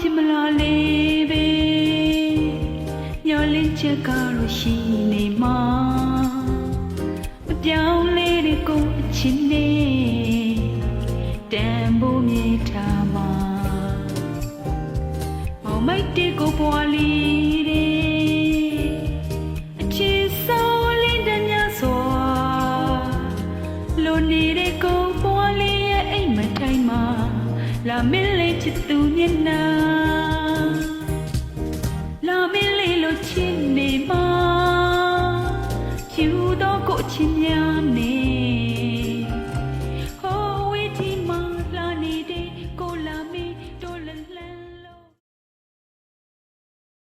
ချင်မလားလေးပဲညောလင်းချက်ကတော့ရှိနေမှာအပြောင်းလဲတဲ့ကိုအချင်းနဲ့တန်ဖို့မြေထားမှာမောင်မိုက်တဲ့ကိုပွားလေးတဲ့အချင်းဆုံးလင်းတဲ့ညစွာလွန်နေတဲ့ကိုပွားလေးရဲ့အိမ်မတိုင်းမှာလာမင်းလေးချစ်သူ ကိုချင်များနေ